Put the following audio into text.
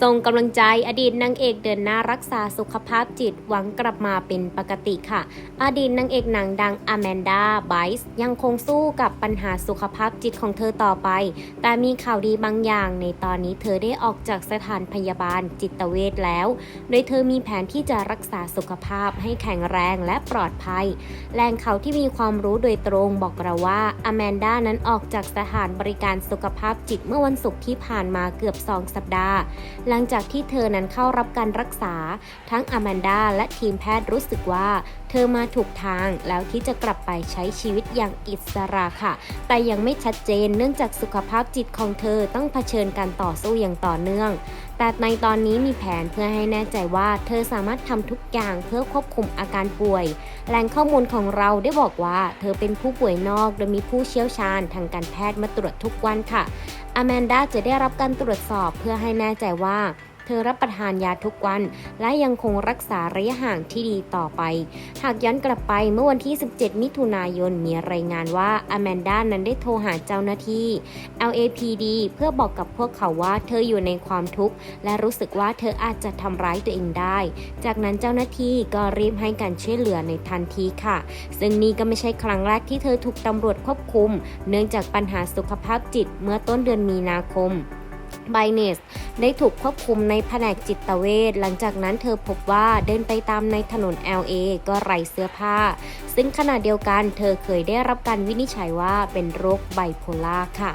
ส่งกำลังใจอดีตนางเอกเดินหน้ารักษาสุขภาพจิตหวังกลับมาเป็นปกติค่ะ อดีตนางเอกหนังดังอแมนดาไบส์ยังคงสู้กับปัญหาสุขภาพจิตของเธอต่อไป แต่มีข่าวดีบางอย่างในตอนนี้เธอได้ออกจากสถานพยาบาลจิตเวชแล้ว โดยเธอมีแผนที่จะรักษาสุขภาพให้แข็งแรงและปลอดภัย แหล่งข่าวที่มีความรู้โดยตรงบอกเราว่าอแมนดานั้นออกจากสถานบริการสุขภาพจิตเมื่อวันศุกร์ที่ผ่านมาเกือบ 2 สัปดาห์หลังจากที่เธอนั้นเข้ารับการรักษา ทั้งอแมนดาและทีมแพทย์รู้สึกว่า เธอมาถูกทางแล้วที่จะกลับไปใช้ชีวิตอย่างอิสระค่ะ แต่ยังไม่ชัดเจนเนื่องจากสุขภาพจิตของเธอต้องเผชิญการต่อสู้อย่างต่อเนื่อง แต่ในตอนนี้มีแผนเพื่อให้แน่ใจว่า เธอสามารถทำทุกอย่างเพื่อควบคุมอาการป่วย แหล่งข้อมูลของเราได้บอกว่า เธอเป็นผู้ป่วยนอกโดยมีผู้เชี่ยวชาญทางการแพทย์มาตรวจทุกวันค่ะอแมนดาจะได้รับการตรวจสอบเพื่อให้แน่ใจว่า เธอรับประทานยาทุกวัน และยังคงรักษาระยะห่างที่ดีต่อไป หากย้อนกลับไปเมื่อวันที่ 17 มิถุนายนมีรายงานว่าอแมนดานั้นได้โทรหาเจ้าหน้าที่ LAPD เพื่อบอกกับพวกเขาว่าเธออยู่ในความทุกข์และรู้สึกว่าเธออาจจะทำร้ายตัวเองได้ จากนั้นเจ้าหน้าที่ก็รีบให้การช่วยเหลือในทันทีค่ะ ซึ่งนี่ก็ไม่ใช่ครั้งแรกที่เธอถูกตำรวจควบคุม เนื่องจากปัญหาสุขภาพจิตเมื่อต้นเดือนมีนาคม ไบเนสได้ถูกควบคุมในแผนกจิตเวชหลังจากนั้นเธอพบว่าเดินไปตามในถนน LA ก็ไร้เสื้อผ้า ซึ่งขณะเดียวกันเธอเคยได้รับการวินิจฉัยว่าเป็นโรคไบโพล่าค่ะ